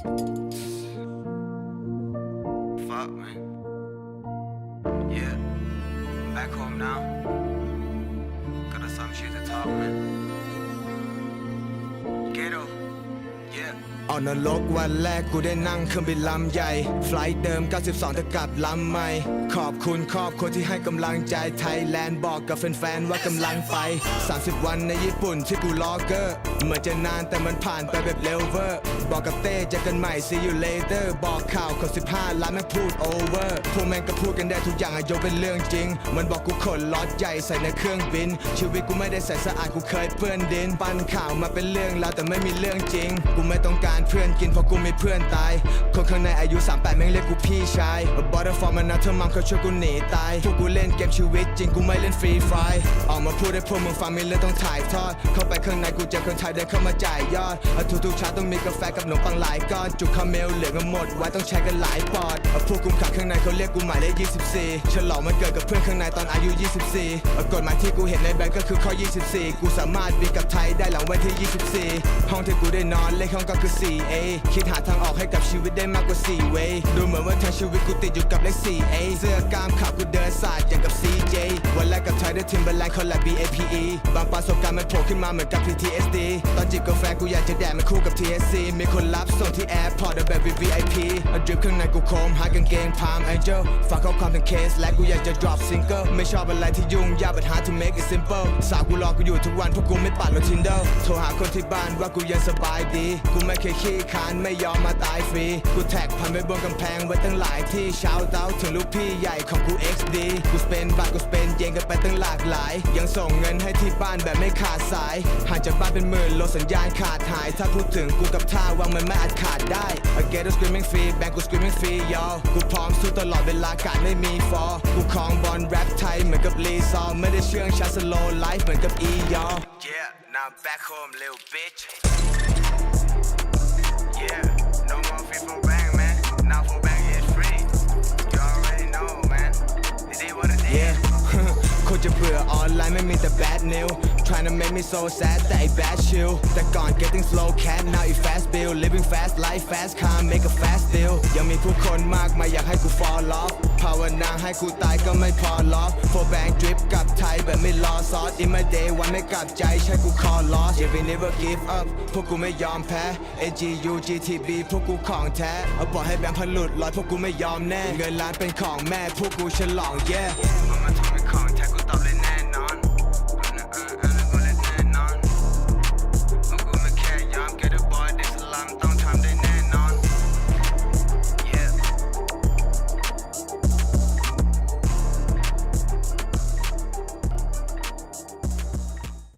Fuck, man. Yeah, back home now. Got some shit to talk, man. Ghetto. ออกนรกวันแรกกูได้นั่งเครื่องบินลำใหญ่ ไฟลท์เดิม 92จะกลับลำใหม่ ขอบคุณครอบครัวที่ให้กำลังใจไทยแลนด์บอกกับแฟนๆว่ากำลังไป 30 วันในญี่ปุ่นที่กูล็อกเกอร์เหมือนจะนานแต่มันผ่านไปแบบเร็วเวอร์ บอกกับเต้เจอกันใหม่ see you later บอกข่าวคน15 ล้านแม่งพูด over พวกแม่งก็พูดกันได้ทุกอย่างอะยกเป็นเรื่องจริง มันบอกกูขนล็อตใหญ่ใส่ในเครื่องบิน ชีวิตกูไม่ได้ใส่สะอาดกูเคยเปื้อนดิน ปั้นข่าวมาเป็นเรื่องแล้วแต่ไม่มีเรื่องจริง กูไม่ต้องการเพื่อนกินเพราะกูมีเพื่อนตาย คนข้างในอายุ 38 แม่งเรียกกูพี่ชายบอ t เ e r f o r มันนะเธอมัมเขาช่วยกูหนีตาย พวกกูเล่นเกมชีวิตจริงกูไม่เล่นฟรีไฟออกมาพูดให้พวกมึงฟังมีเรื่องต้องถ่ายทอด เข้าไปข้างในกูเจอคนไทยเดินเข้ามาจ่ายยอดเอาทุกเช้าต้องมีกาแฟกับขนมปังหลายก้อน จุกคาเมลเหลือกันหมดไว้ต้องใช้กันหลายปอดพวกกุมขังข้างในเขาเรียกกูหมายเลข24 ฉลองมันเกิดกับเพื่อนข้างในตอนอายุ 24กฎหมายที่กูเห็นในแบงก์ก็คือข้อ 24 กูสามารถบินกับไทยได้หลังวันที่ 24 ห้องที่กูได้นอนเลขห้องก็คือ 4A คิดหาทางออกให้กับชีวิตได้มากกว่า 4 way ดูเหมือนว่าทางชีวิตกูติดอยู่กับเลข 4A เสื้อกล้ามขาวกูเดิน วันแรกกับไทยได้ทิมเบอร์แลนด์คอลแลบ BAPE บางประสบการณ์มันโผล่ขึ้นมาเหมือนกับ PTSD ตอนจิบกาแฟกูอยากจะแดกมันคู่กับ TSC มีคนรับส่งที่แอร์พอร์ตแบบ VIP อาดริปข้างในกูโคมหากางเกงพาม Angel ฝากข้อความถึงเคสและกูอยากจะ drop single ไม่ชอบอะไรที่ยุ่งยาก but hard to make it simple สาวกูรอกูอยู่ทุกวันเพราะกูไม่ปัดรถ Tinder โทรหาคนที่บ้านว่ากูยังสบายดี กูไม่เคยขี้คานไม่ยอมมาตายฟรี กูแท็กพันไว้บนกำแพงไว้ตั้งหลายที่ shout out ถึงลูกพี่ใหญ่ของกู XD กูสเปนบาทกูสเปนเยนกันไปตั้งหลากหลาย ยังส่งเงินให้ที่บ้านแบบไม่ขาดสายห่างจากบ้านเป็นหมื่นโลสัญญาณขาดหาย ถ้าพูดถึงกูกับท่าวางมันไม่อาจขาดได้ I get a screaming free แบงกู screaming free yo กูพร้อมสู้ตลอดเวลาการไม่มีฟอกูครองบอลแรปไทยเหมือนกับลีซอไม่ได้เชื่องช้า slow life เหมือนกับ E yo Yeah, now I'm back home, little bitch. Yeah, no จะเบื่อออนไลน์ไม่มีแต่ bad news trying to make me so sad แต่อ้ bad chill แต่ก่อน getting slow cat now it fast bill living fast life fast car make a fast deal ยังมีผู้คนมากมายอยากให้กู fall off ภาวนาให้กูตายก็ไม่พอล็อก for bang drip กับไทยแบบไม่รอซอส in my day วันไม่กลับใจใช่กู call lost yeah we never give up พวกกูไม่ยอมแพ้ AGU GTB พวกกูของแท้เอาปล่อยให้แบงค์พันหลุดลอยพวกกูไม่ยอมแน่ เงินล้านเป็นของแม่พวกกูฉลอง yeah